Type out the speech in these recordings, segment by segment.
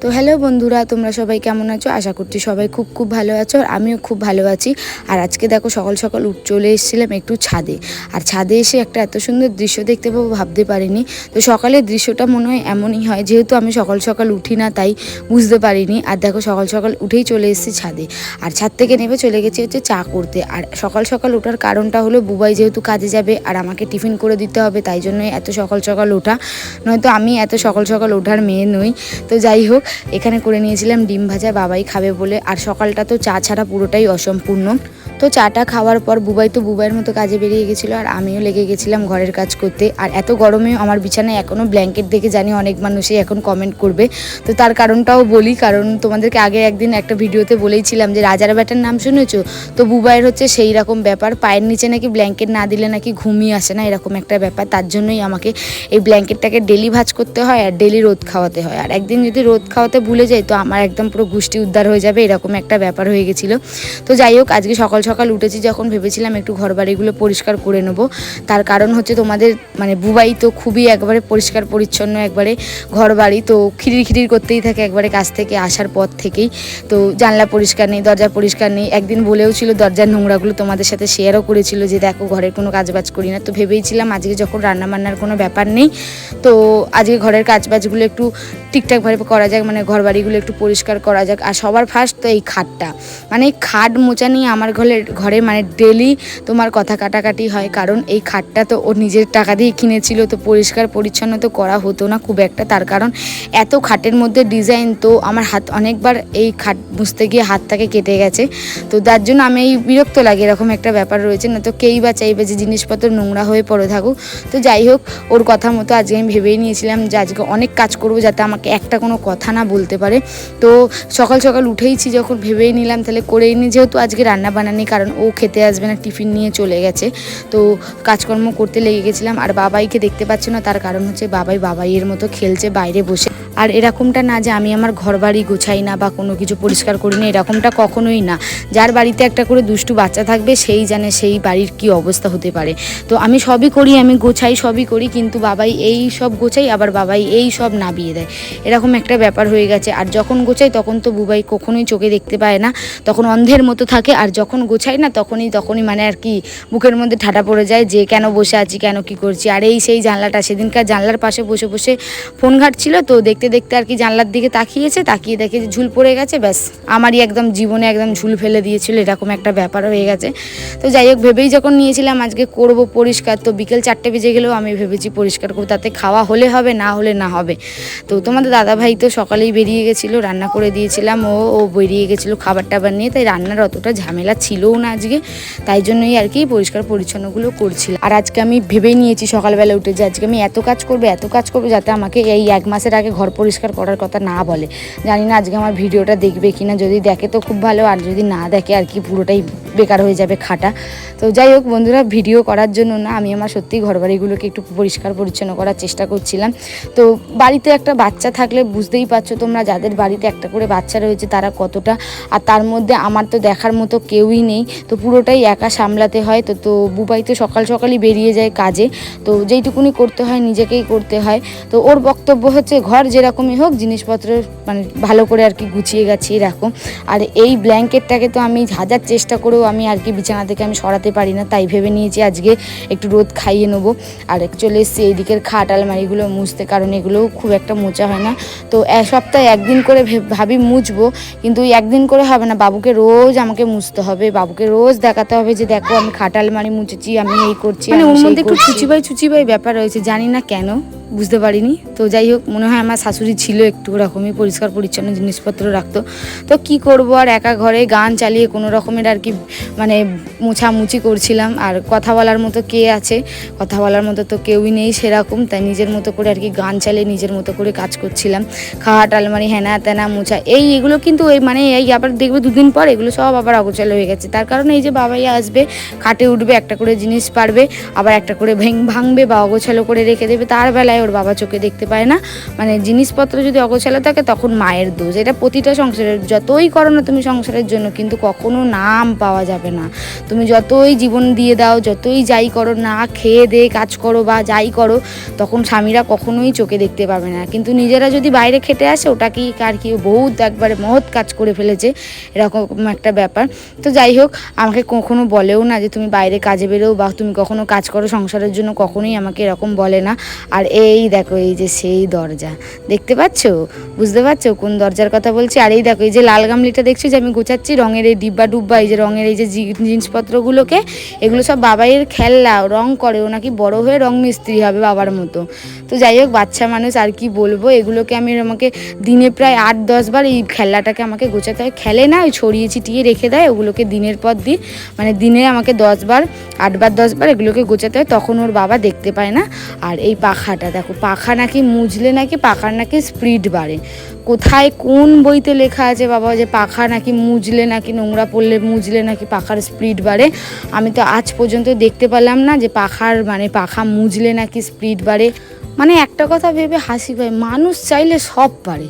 তো হ্যালো বন্ধুরা, তোমরা সবাই কেমন আছো? আশা করছি সবাই খুব খুব ভালো আছো আর আমিও খুব ভালো আছি। আর আজকে দেখো সকাল সকাল উঠ চলে এসেছিলাম একটু ছাদে। আর ছাদে এসে একটা এত সুন্দর দৃশ্য দেখতে পাবো ভাবতে পারিনি। তো সকালের দৃশ্যটা মনে হয় এমনই হয়, যেহেতু আমি সকাল সকাল উঠি না, তাই বুঝতে পারিনি। আর দেখো সকাল সকাল উঠেই চলে এসেছি ছাদে। আর ছাদ থেকে নেমে চলে গেছি হচ্ছে চা করতে। আর সকাল সকাল ওঠার কারণটা হলো বুবাই যেহেতু কাজে যাবে আর আমাকে টিফিন করে দিতে হবে, তাই জন্যই এত সকাল সকাল ওঠা। নয়তো আমি এত সকাল সকাল ওঠার মেয়ে নই। তো যাই হোক এখানে করে নিয়েছিলাম ডিম ভাজা, বাবাই খাবে বলে। আর সকালটা তো চা ছাড়া পুরোটাই অসম্পূর্ণ। তো চাটা খাওয়ার পর বুবাই তো বুবাইয়ের মতো কাজে বেরিয়ে গেছিল আর আমিও লেগে গেছিলাম ঘরের কাজ করতে। আর এত গরমেও আমার বিছানায় এখনও ব্ল্যাঙ্কেট দেখে জানি অনেক মানুষই এখন কমেন্ট করবে। তো তার কারণটাও বলি, কারণ তোমাদেরকে আগে একদিন একটা ভিডিওতে বলেইছিলাম যে, রাজার ব্যাটার নাম শুনেছো? তো বুবাইয়ের হচ্ছে সেই রকম ব্যাপার। পায়ের নিচে নাকি ব্ল্যাঙ্কেট না দিলে নাকি ঘুমিয়ে আসে না, এরকম একটা ব্যাপার। তার জন্যই আমাকে এই ব্ল্যাঙ্কেটটাকে ডেলি ভাজ করতে হয় আর ডেলি রোদ খাওয়াতে হয়। আর একদিন যদি রোদ খাওয়াতে ভুলে যাই, তো আমার একদম পুরো গুষ্টি উদ্ধার হয়ে যাবে, এরকম একটা ব্যাপার হয়ে গেছিল। তো যাই হোক, আজকে সকাল সকাল উঠেছি, যখন ভেবেছিলাম একটু ঘর বাড়িগুলো পরিষ্কার করে নেব। তার কারণ হচ্ছে তোমাদের মানে বুবাই তো খুবই একবারে পরিষ্কার, পরিচ্ছন্ন, একবারে ঘর বাড়ি তো খিরির খিরির করতেই থাকে একবারে কাছ থেকে আসার পর থেকেই। তো জানলা পরিষ্কার নেই, দরজা পরিষ্কার নেই। একদিন বলেও ছিল, দরজার নোংরাগুলো তোমাদের সাথে শেয়ারও করেছিল যে, দেখো ঘরের কোনো কাজবাজ করি না। তো ভেবেইছিলাম আজকে যখন রান্না বান্নার কোনো ব্যাপার নেই, তো আজকে ঘরের কাজবাজগুলো একটু ঠিকঠাকভাবে করা যাক মানে ঘর বাড়িগুলো একটু পরিষ্কার করা যাক। আর সবার ফার্স্ট তো এই খাটটা। মানে এই খাট মোচা নিয়ে আমার ঘরে ঘরে মানে ডেলি তোমার কথা কাটাকাটি হয়। কারণ এই খাটটা তো ও নিজের টাকা দিয়ে কিনেছিল, তো পরিষ্কার পরিচ্ছন্ন তো করা হতো না খুব একটা। তার কারণ এত খাটের মধ্যে ডিজাইন তো আমার হাত, অনেকবার এই খাট মুছতে গিয়ে হাতটাকে কেটে গেছে। তো তার জন্য আমি এই বিরক্ত লাগে, এরকম একটা ব্যাপার রয়েছে না। তো কেই বা চাইবে যে জিনিসপত্র নোংরা হয়ে পড়ে থাকুক। তো যাই হোক, ওর কথা মতো আজকে আমি ভেবেই নিয়েছিলাম যে আজকে অনেক কাজ করব যাতে আমাকে একটা কোনো কথা না বলতে পারে। তো সকাল সকাল উঠেইছি যখন ভেবেই নিলাম তাহলে করেই নি। যেহেতু আজকে রান্না বানানি কারণ ও খেতে আসবে না, টিফিন নিয়ে চলে গেছে। তো কাজকর্ম করতে লেগে গেছিলাম, আর বাবাইকে দেখতে পাচ্ছ না, তার কারণ হচ্ছে বাবাই বাবাইয়ের মতো খেলছে, বাইরে বসে। আর এরকমটা না যে আমি আমার ঘর বাড়ি গোছাই না বা কোনো কিছু পরিষ্কার করি না, এরকমটা কখনোই না। যার বাড়িতে একটা করে দুষ্টু বাচ্চা থাকবে, সেই জানে সেই বাড়ির কি অবস্থা হতে পারে। তো আমি সবই করি, আমি গোছাই সবই করি, কিন্তু বাবাই এই সব গোছাই, আবার বাবাই এই সব নাবিয়ে দেয়। এরকম একটা ব্যাপার হয়ে গেছে। আর যখন গোছাই, তখন তো বুবাই কখনোই চোখে দেখতে পায় না। তখন অন্ধের মতো থাকে, আর যখন গোছাই না, তখনই তখনই মানে আর কি বুকের মধ্যে ঠাটা পড়ে যায় যে কেন বসে আছি, কেন কি করছি। আর এই সেই জানলাটা, সেদিনকার জানলার পাশে বসে বসে ফোন ঘাটছিল, তো দেখতে দেখতে দেখতে আর কি জানলার দিকে তাকিয়েছে, তাকিয়ে দেখে যে ঝুল পড়ে গেছে, ব্যাস, আমারই একদম জীবনে একদম ঝুল ফেলে দিয়েছিল, এরকম একটা ব্যাপার হয়ে গেছে। তো যাই হোক, ভেবেই যখন নিয়েছিলাম, আজকে করব পরিষ্কার, তো বিকেল চারটে বেজে গেলেও আমি ভেবেছি পরিষ্কার করব, তাতে খাওয়া হলে হবে, না হলে না হবে। তো তোমাদের দাদা ভাই তো সকালেই বেরিয়ে গেছিল, রান্না করে দিয়েছিলাম, ও ও বেরিয়ে গেছিল খাবার টাবার নিয়ে, তাই রান্নার অতটা ঝামেলা ছিলও না আজকে, তাই জন্যই আর কি পরিষ্কার পরিচ্ছন্নগুলো করছিলাম। আর আজকে আমি ভেবেই নিয়েছি সকালবেলা উঠে যে আজকে আমি এত কাজ করব, এত কাজ করব, যাতে আমাকে এই এক মাসের আগে ঘর পরিষ্কার করার কথা না বলে। জানি না আজকে আমার ভিডিওটা দেখবে কি না যদি দেখে তো খুব ভালো, আর যদি না দেখে আর কি পুরোটাই বেকার হয়ে যাবে খাটা। তো যাই হোক বন্ধুরা, ভিডিও করার জন্য না আমি আমার সত্যি ঘরবাড়িগুলোকে একটু পরিষ্কার পরিচ্ছন্ন করার চেষ্টা করছিলাম। তো বাড়িতে একটা বাচ্চা থাকলে বুঝতেই পারছ তোমরা, যাদের বাড়িতে একটা করে বাচ্চা রয়েছে তারা কতটা, আর তার মধ্যে আমার তো দেখার মতো কেউই নেই। তো পুরোটাই একা সামলাতে হয়, তো তো বুবাই তো সকাল সকালই বেরিয়ে যায় কাজে। তো যেইটুকুনি করতে হয় নিজেকেই করতে হয়। তো ওর বক্তব্য হচ্ছে, ঘর যেরকমই হোক জিনিসপত্র মানে ভালো করে আর কি গুছিয়ে গাছিয়ে রাখো। আর এই ব্ল্যাঙ্কেটটাকে তো আমি হাজার চেষ্টা করেও আমি আর কি বিছানা থেকে আমি সরাতে পারি না তাই ভেবে নিয়েছি আজকে একটু রোদ খাইয়ে নেব। আর চলে এসেছি এইদিকের খাট আলমারিগুলো মুছতে কারণ এগুলোও খুব একটা মোচা হয় না। তো এক সপ্তাহে একদিন করে ভে- ভাবি মুছবো কিন্তু একদিন করে হবে না বাবুকে রোজ আমাকে মুছতে হবে বাবুকে রোজ দেখাতে হবে যে দেখো আমি খাট আলমারি মুছেছি আমি এই করছি মানে ওর মধ্যে একটু চুচিবাই চুচিবাই ব্যাপার রয়েছে জানি না কেন। বুঝতে পারিনি। তো যাই হোক, মনে হয় আমার শাশুড়ি ছিল একটু ওরকমই পরিষ্কার পরিচ্ছন্ন জিনিসপত্র রাখতো। তো কি করব আর একা ঘরে গান চালিয়ে কোনো রকমের আর কি মানে মুছামুছি করছিলাম। আর কথা বলার মতো কে আছে? কথা বলার মতো তো কেউই নেই সেরকম। তাই নিজের মতো করে আর কি গান চালিয়ে নিজের মতো করে কাজ করছিলাম। খাট আলমারি হেনা, তেনা, মোছা, এই এগুলো কিন্তু এই মানে এই আবার দেখবে দুদিন পর এগুলো সব আবার অগোছালো হয়ে গেছে। তার কারণে এই যে বাবাই আসবে, খাটে উঠবে, একটা করে জিনিস পারবে, আবার একটা করে ভেঙ ভাঙবে বা অগোছালো করে রেখে দেবে, তার বেলায় অগোছালায় ওর বাবা চোখে দেখতে পায় না। মানে জিনিসপত্র যদি অগোছালো থাকে, তখন মায়ের দোষ। এটা প্রতিটা সংসারের, যতই করো না তুমি সংসারের জন্য, কিন্তু কখনো নাম পাওয়া যাবে না। তুমি যতই জীবন দিয়ে দাও, যতই যাই করো না, খেয়ে দে, কাজ করো বা যাই করো, তখন স্বামীরা কখনোই চোখে দেখতে পাবে না। কিন্তু নিজেরা যদি বাইরে খেটে আসে, ওটাকেই আর কি বহুত একবারে মহৎ কাজ করে ফেলেছে। এরকম একটা ব্যাপার। তো যাই হোক, আমাকে কখনো বলেও না যে তুমি বাইরে কাজে বেরো বা তুমি কখনো কাজ করো, সংসারের জন্য কখনোই আমাকে এরকম বলে না। আর এই দেখো, এই যে সেই দরজা। দেখতে পাচ্ছো? বুঝতে পারছ কোন দরজার কথা বলছি? আর এই দেখো, এই যে লাল গামলিটা দেখছি যে আমি গোছাচ্ছি রঙের এই ডিব্বা ডুব্বা, এই যে রঙের এই যে জিনিসপত্রগুলোকে, এগুলো সব বাবাইয়ের খেলনা, রং করে, ও নাকি বড় হয়ে রং মিস্ত্রি হবে বাবার মতো। তো যাই হোক, বাচ্চা মানুষ, আর কি বলব? এগুলোকে আমি আমাকে দিনে প্রায় আট, দশ বার এই খেলনাটাকে আমাকে গোছাতে হয়। খেলে না, ওই ছড়িয়ে ছিটিয়ে রেখে দেয়, ওগুলোকে দিনের পর দিন মানে দিনে আমাকে দশবার আটবার দশবার এগুলোকে গোছাতে হয়, তখন ওর বাবা দেখতে পায় না। আর এই পাখাটা দেখো, পাখা নাকি মুজলে নাকি পাখার নাকি স্পিড বাড়ে। কোথায় কোন বইতে লেখা আছে বাবা, যে পাখা নাকি মুজলে নাকি নোংরা পড়লে মুজলে নাকি পাখার স্পিড বাড়ে? আমি তো আজ পর্যন্ত দেখতে পেলাম না যে পাখার মানে পাখা মুজলে নাকি স্পিড বাড়ে। মানে একটা কথা ভেবে হাসি পায়। মানুষ চাইলে সব পারে।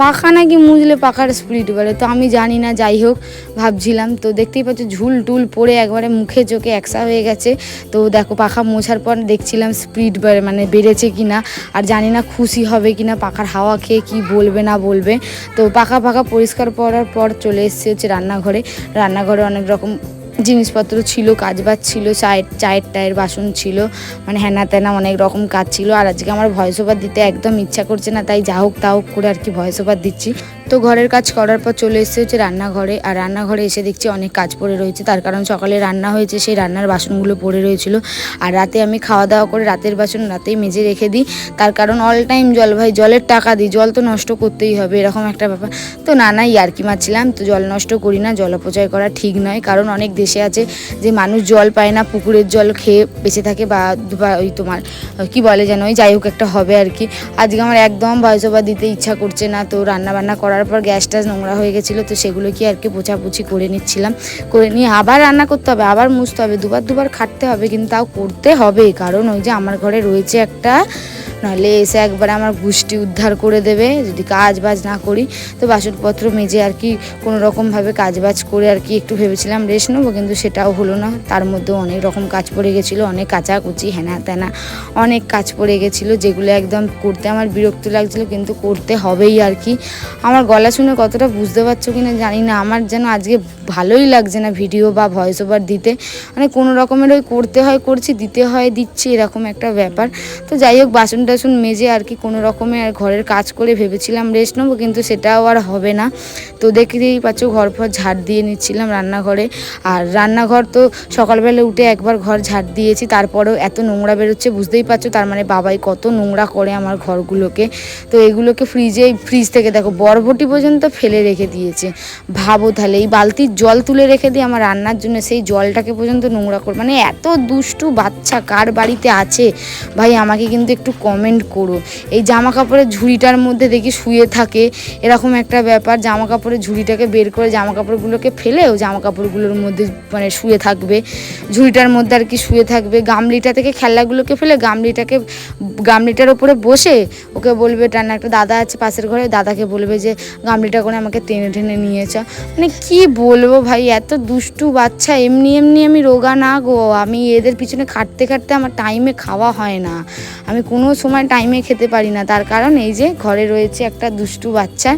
পাখা নাকি মুজলে পাখার স্পিড বাড়ে। তো আমি জানি না, যাই হোক, ভাবছিলাম। তো দেখতেই পাচ্ছ, ঝুল টুল পড়ে একবারে মুখে চোখে একসা হয়ে গেছে। তো দেখো, পাখা মোছার পর দেখছিলাম স্পিড বাড়ে মানে বেড়েছে কি না আর জানি না খুশি হবে কি না পাখার হাওয়া খেয়ে কি বলবে, না বলবে। তো পাখা পাখা পরিষ্কার করার পর চলে এসেছে হচ্ছে রান্নাঘরে। রান্নাঘরে অনেক রকম জিনিসপত্র ছিল কাজ বাজ ছিল, চায়ের চায়ের টায়ের বাসন ছিল মানে হ্যানা ত্যানা অনেক রকম কাজ ছিল। আর আজকে আমার ভয়েস ওভার দিতে একদম ইচ্ছা করছে না, তাই যা হোক তা হোক করে আর কি ভয়েস ওভার দিচ্ছি। তো ঘরের কাজ করার পর চলে এসেছে হচ্ছে রান্নাঘরে। আর রান্নাঘরে এসে দেখছি অনেক কাজ পড়ে রয়েছে। তার কারণ সকালে রান্না হয়েছে, সেই রান্নার বাসনগুলো পড়ে রয়েছিল। আর রাতে আমি খাওয়া দাওয়া করে রাতের বাসন রাতেই মেজে রেখে দিই। তার কারণ অল টাইম জল, ভাই, জলের টাকা দিই। জল তো নষ্ট করতেই হবে, এরকম একটা ব্যাপার। তো না না, ইয়ার্কি মারছিলাম। তো জল নষ্ট করি না জল অপচয় করা ঠিক নয়। কারণ অনেক দেশে আছে যে মানুষ জল পায় না, পুকুরের জল খেয়ে বেঁচে থাকে বা ওই তোমার, কি বলে যেন, ওই যাই হোক একটা হবে আর কি। আজকে আমার একদম ভয়েস ওভার দিতে ইচ্ছা করছে না। তো রান্না বান্না করার পর গ্যাস ট্যাস নোংরা হয়ে গেছিল, তো সেগুলো কি আর কি পোছাপুছি করে নিচ্ছিলাম। করে নিয়ে আবার রান্না করতে হবে, আবার মুছতে হবে, দুবার দুবার খাটতে হবে, কিন্তু তাও করতে হবে কারণ ওই যে আমার ঘরে রয়েছে একটা নাহলে এসে একবার আমার গুষ্টি উদ্ধার করে দেবে, যদি কাজ বাজ না করি। তো বাসনপত্র মেজে আর কি কোনো রকমভাবে কাজ বাজ করে আর কি একটু ভেবেছিলাম রেস্ট নেব, কিন্তু সেটাও হলো না। তার মধ্যে অনেক রকম কাজ পড়ে গেছিল, অনেক কাচাকুচি হেনা তেনা অনেক কাজ পড়ে গেছিল, যেগুলো একদম করতে আমার বিরক্ত লাগছিল, কিন্তু করতে হবেই আর কি। আমার গলা শুনে কতটা বুঝতে পারছ কিনা জানি না, আমার যেন আজকে ভালোই লাগছে না ভিডিও বা ভয়েস ওভার দিতে। মানে কোনো রকমের ওই করতে হয়, করছি, দিতে হয়, দিচ্ছি, এরকম একটা ব্যাপার। তো যাই হোক, বাসন টাসন মেজে আর কি কোনো রকমে আর ঘরের কাজ করে ভেবেছিলাম রেস্ট নেব, কিন্তু সেটাও আর হবে না। তো দেখতেই পাচ্ছ ঘর ফর ঝাড় দিয়ে নিচ্ছিলাম রান্নাঘরে। আর রান্নাঘর তো সকালবেলা উঠে একবার ঘর ঝাড় দিয়েছি, তারপরেও এত নোংরা বেরোচ্ছে, বুঝতেই পারছ, তার মানে বাবাই কত নোংরা করে আমার ঘরগুলোকে। তো এগুলোকে ফ্রিজে ফ্রিজ থেকে দেখো, বরবটি পর্যন্ত ফেলে রেখে দিয়েছে। ভাবো তাহলে, এই বালতির জল তুলে রেখে দিয়ে আমার রান্নার জন্য সেই জলটাকে পর্যন্ত নোংরা করে মানে এত দুষ্টু বাচ্চা কার বাড়িতে আছে? ভাই, আমাকে কিন্তু একটু কমেন্ট করো। এই জামা কাপড়ের ঝুড়িটার মধ্যে দেখি শুয়ে থাকে। এরকম একটা ব্যাপার জামা কাপড়ের ঝুড়িটাকে বের করে জামা কাপড়গুলোকে ফেলে ও জামা কাপড়গুলোর মধ্যে মানে শুয়ে থাকবে। ঝুড়িটার মধ্যে আর কি শুয়ে থাকবে। গামলিটা থেকে খেলনাগুলোকে ফেলে গামলিটাকে, গামলিটার ওপরে বসে ওকে বলবে, টানা, একটা দাদা আছে পাশের ঘরে, দাদাকে বলবে যে, গামলিটা করে আমাকে টেনে টেনে নিয়েছ মানে কি বলব ভাই, এত দুষ্টু বাচ্চা, এমনি এমনি আমি রোগা না গো। আমি এদের পিছনে খাটতে খাটতে আমার টাইমে খাওয়া হয় না। আমি কোনো সময় টাইমে খেতে পারি না। তার কারণ এই যে ঘরে রয়েছে একটা দুষ্টু বাচ্চা,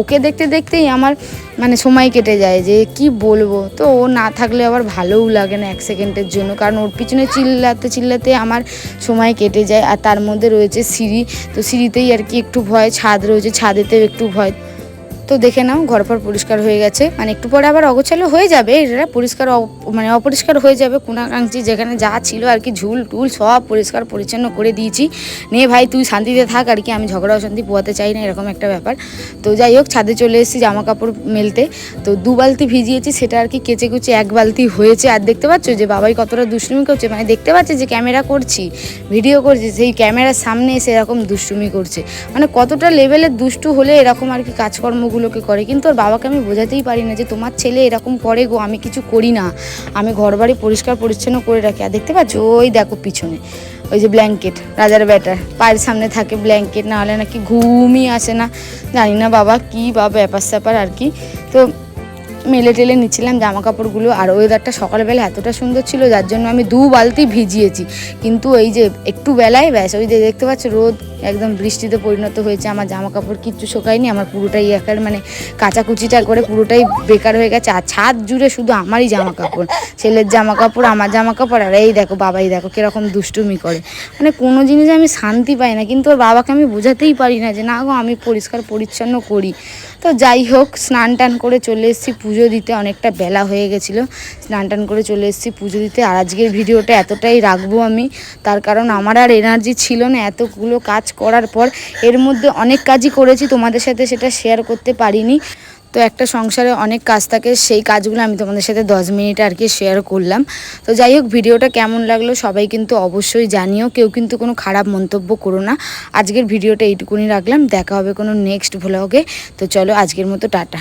ওকে দেখতে দেখতেই আমার মানে সময় কেটে যায় যে কি বলব? তো ও না থাকলে আবার ভালোও লাগে না এক সেকেন্ডের জন্য। কারণ ওর পিছনে চিল্লাতে চিল্লাতে আমার সময় কেটে যায়। আর তার মধ্যে রয়েছে সিঁড়ি। তো সিঁড়িতেই আর কি একটু ভয়, ছাদ রয়েছে, ছাদেতেও একটু ভয়। তো দেখে নাও, ঘর পর পরিষ্কার হয়ে গেছে। মানে একটু পরে আবার অগোছালো হয়ে যাবে এটা পরিষ্কার মানে অপরিষ্কার হয়ে যাবে। কোনাকাঙ্ক্ষি যেখানে যা ছিল আর কি, ঝুল টুল সব পরিষ্কার পরিচ্ছন্ন করে দিয়েছি। নে ভাই, তুই শান্তিতে থাক আর কি, আমি ঝগড়া অশান্তি পোয়াতে চাই না, এরকম একটা ব্যাপার। তো যাই হোক, ছাদে চলে এসেছি জামা কাপড় মেলতে। তো দু বালতি ভিজিয়েছি, সেটা আর কি কেচে কুচে এক বালতি হয়েছে। আর দেখতে পাচ্ছ যে বাবাই কতটা দুষ্টুমি করছে মানে দেখতে পাচ্ছে যে ক্যামেরা করছি, ভিডিও করছি, সেই ক্যামেরার সামনে এসে এরকম দুষ্টুমি করছে। মানে কতটা লেভেলের দুষ্টু হলে এরকম আর কি কাজকর্মগুলো কাজগুলোকে করে। কিন্তু ওর বাবাকে আমি বোঝাতেই পারি না যে তোমার ছেলে এরকম করে গো, আমি কিছু করি না। আমি ঘর বাড়ি পরিষ্কার পরিচ্ছন্ন করে রাখি। আর দেখতে পাচ্ছ, ওই দেখো পিছনে, ওই যে ব্ল্যাঙ্কেট রাজার ব্যাটার। পায়ের সামনে থাকে ব্ল্যাঙ্কেট না হলে নাকি ঘুমই আসে না। জানি না বাবা কী বা ব্যাপার স্যাপার আর কি। তো মেলে টেলে নিচ্ছিলাম জামা কাপড়গুলো আর ওয়েদারটা সকালবেলা এতটা সুন্দর ছিল, যার জন্য আমি দু বালতি ভিজিয়েছি। কিন্তু এই যে একটু বেলায় ব্যাস, ওই যে দেখতে পাচ্ছ রোদ, একদম বৃষ্টিতে পরিণত হয়েছে, আমার জামা কাপড় কিচ্ছু শোকায়নি, আমার পুরোটাই একার মানে কাচাকুচিটা করে পুরোটাই বেকার হয়ে গেছে, আর ছাদ জুড়ে শুধু আমারই জামা কাপড়, ছেলের জামা কাপড়, আমার জামা কাপড়, আর এই দেখো বাবাই, দেখো কীরকম দুষ্টুমি করে। মানে কোনো জিনিসে আমি শান্তি পাই না, কিন্তু ওর বাবাকে আমি বোঝাতেই পারি না যে, না গো, আমি পরিষ্কার পরিচ্ছন্ন করি। তো যাই হোক স্নান টান করে চলে এসেছি পুজো দিতে অনেকটা বেলা হয়ে গেছিল। স্নান টান করে চলে এসেছি পুজো দিতে। আর আজকের ভিডিওটা এতটাই রাখব আমি। তার কারণ আমার আর এনার্জি ছিল না। এতগুলো কাজ করার পর এর মধ্যে অনেক কাজই করেছি। তোমাদের সাথে সেটা শেয়ার করতে পারিনি। তো একটা সংসারে অনেক কাজ থাকে। সেই কাজগুলো আমি তোমাদের সাথে দশ মিনিট আর কি শেয়ার করলাম। তো যাই হোক, ভিডিওটা কেমন লাগল সবাই কিন্তু অবশ্যই জানিও। কেউ কিন্তু কোনো খারাপ মন্তব্য করো না। আজকের ভিডিওটা এইটুকুনি রাখলাম। দেখা হবে কোনো নেক্সট ভ্লগে তো চলো আজকের মতো টাটা।